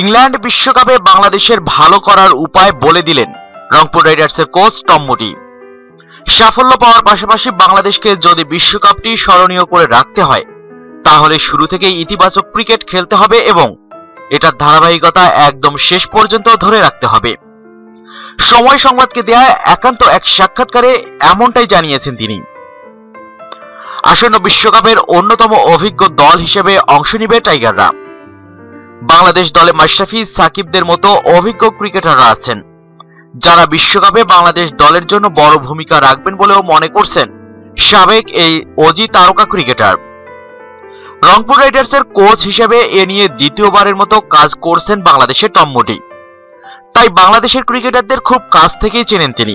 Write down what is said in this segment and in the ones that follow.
England বিশ্বকাপে বাংলাদেশের ভালো করার উপায় বলে দিলেন রংপুর রাইডার্সের কোচ টম সাফল্য পাওয়ার পাশাপাশি বাংলাদেশকে যদি বিশ্বকাপটি স্মরণীয় করে রাখতে হয়, তাহলে শুরু থেকেই ইতিবাচক ক্রিকেট খেলতে হবে এবং এটার ধারাবাহিকতা একদম শেষ পর্যন্ত ধরে রাখতে হবে। সময় সংবাদকে দেয়া একান্ত এক সাক্ষাৎকারে এমনটাই জানিয়েছেন তিনি। আসন্ন বিশ্বকাপের অন্যতম অভিজ্ঞ দল হিসেবে অংশ নিবে টাইগাররা। বাংলাদেশ দলে মাশরাফি সাকিবদের মতো অভিজ্ঞ ক্রিকেটাররা আছেন। যারা বিশ্বকাপে বাংলাদেশ দলের জন্য বড় ভূমিকা রাখবেন বলেও মনে করছেন সাবেক এই অজি তারকা ক্রিকেটার। রংপুর রাইডার্সের কোচ হিসেবে এ নিয়ে দ্বিতীয়বারের মতো কাজ করছেন বাংলাদেশের টম্মটি তাই বাংলাদেশের ক্রিকেটারদের খুব কাছ থেকেই চেনেন তিনি।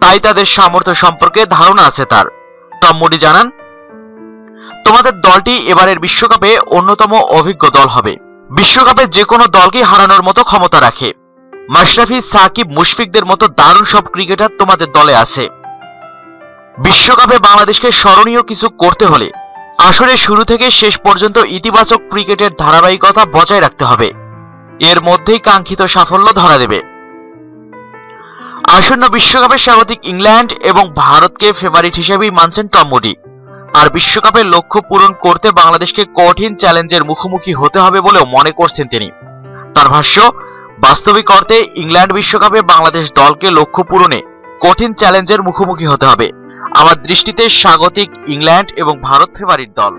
তাই তাদের সামর্থ্য সম্পর্কে ধারণা আছে তার। টম্মুডি জানান তোমাদের দলটি এবারের বিশ্বকাপে অন্যতম অভিজ্ঞ দল হবে। বিশ্বকাপে যে কোনো দলকে হারানোর মতো ক্ষমতা রাখে। মাশরাফি, সাকিব, মুশফিকদের মতো দারুণ সব ক্রিকেটার তোমাদের দলে আছে। বিশ্বকাপে বাংলাদেশকে স্মরণীয় কিছু করতে হলে আসরে শুরু থেকে শেষ পর্যন্ত ইতিবাচক ক্রিকেটের ধারাবাহিকতা বজায় রাখতে হবে। এর মধ্যেই কাঙ্ক্ষিত সাফল্য ধরা দেবে। আসন্ন বিশ্বকাপে স্বাগতিক ইংল্যান্ড এবং ভারতকে ফেভারিট হিসেবেই মানছেন টম মুডি। আর বিশ্বকাপের লক্ষ্য পূরণ করতে বাংলাদেশকে কঠিন চ্যালেঞ্জের মুখোমুখি হতে হবে বলেও মনে করছেন তিনি। তার ভাষ্য, বাস্তবিক অর্থে ইংল্যান্ড বিশ্বকাপে বাংলাদেশ দলকে লক্ষ্য পূরণে কঠিন চ্যালেঞ্জের মুখোমুখি হতে হবে। আমার দৃষ্টিতে স্বাগতিক ইংল্যান্ড এবং ভারত ফেভারিট দল।